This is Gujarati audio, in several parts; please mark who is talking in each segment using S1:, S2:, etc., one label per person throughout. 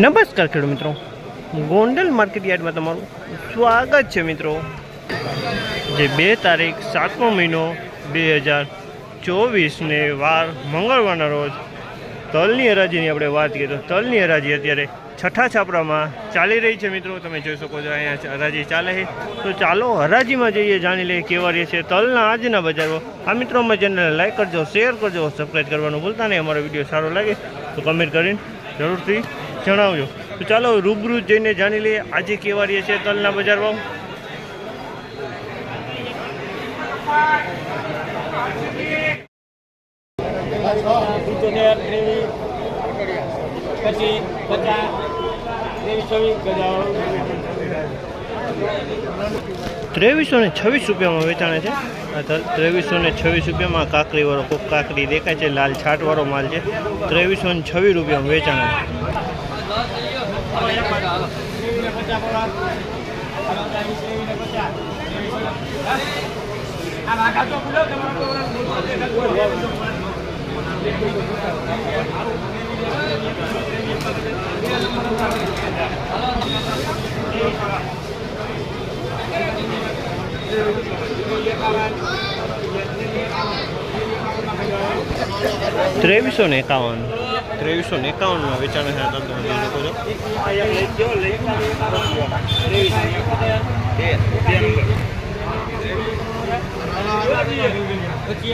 S1: નમસ્કાર ખેડૂત મિત્રો. ગોંડલ માર્કેટ યાર્ડમાં તમારું સ્વાગત છે મિત્રો. જે બે તારીખ સાતમો મહિનો બે હજાર ચોવીસને વાર મંગળવારના રોજ તલની હરાજીની આપણે વાત કરીએ તો તલની હરાજી અત્યારે છઠ્ઠા છાપરામાં ચાલી રહી છે મિત્રો. તમે જોઈ શકો છો અહીંયા હરાજી ચાલે છે. તો ચાલો હરાજીમાં જઈએ, જાણી લઈએ કેવા રહે છે તલના આજના બજારો. આ મિત્રો, અમારી ચેનલને લાઈક કરજો શેર કરજો સબસ્ક્રાઈબ કરવાનું ભૂલતા નહીં. અમારો વીડિયો સારો લાગે તો કમેન્ટ કરીને જરૂરથી જણાવજો. તો ચાલો, રૂબરૂ જઈને જાણી લઈએ આજે કેવા રહે છે તલના બજાર ભાવ.
S2: સિત્તોતેર ત્રેવીસ
S1: ને છવ્વીસ રૂપિયામાં વેચાણે છે. ત્રેવીસો ને છવ્વીસ રૂપિયામાં કાકરીવાળો કોક કાકડી દેખાય છે, લાલ છાટવાળો માલ છે. ત્રેવીસો ને છવ્વીસ રૂપિયામાં વેચાણે છે. ત્રેવીસો ને એકાવન ત્રેવીસો એકાવનમાં વેચાણે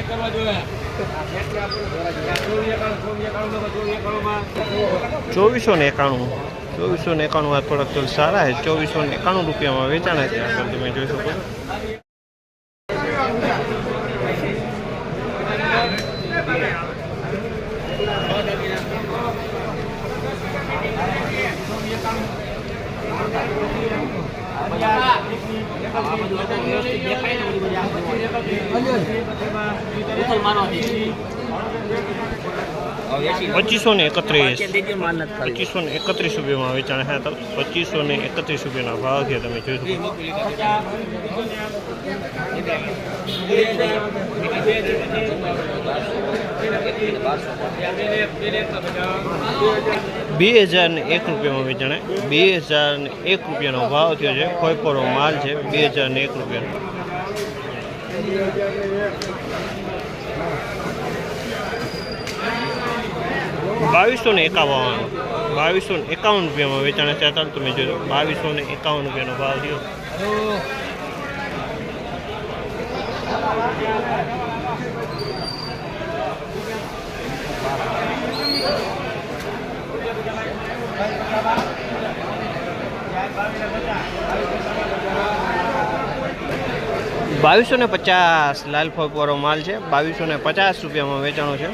S2: કરવા જોઈએ
S1: ચોવીસો ને એકાણું. ચોવીસો ને એકાણું આ થોડાક સારા છે. ચોવીસો ને એકાણું રૂપિયામાં વેચાણ છે. તમે જોઈ શકો પચીસો ને એકત્રીસ. પચીસો ને એકત્રીસ રૂપિયામાં વેચાણ હે તો પચીસો ને એકત્રીસ રૂપિયાના ભાવ છે, તમે જોઈ શકો. બે હજાર ને એક રૂપિયામાં વેચાણે. બે હજાર ને એક રૂપિયાનો ભાવ થયો છે. ખોઈપોરો માલ છે બે હજાર ને એક રૂપિયાનો. બાવીસો ને એકાવન. બાવીસો ને એકાવન રૂપિયામાં વેચાણ છે. અત્યારે તમે જોયો બાવીસો ને એકાવન રૂપિયાનો ભાવ થયો. બાવીસો ને પચાસ ફોગવાળો માલ છે. બાવીસો ને પચાસ રૂપિયામાં વેચાણો છે.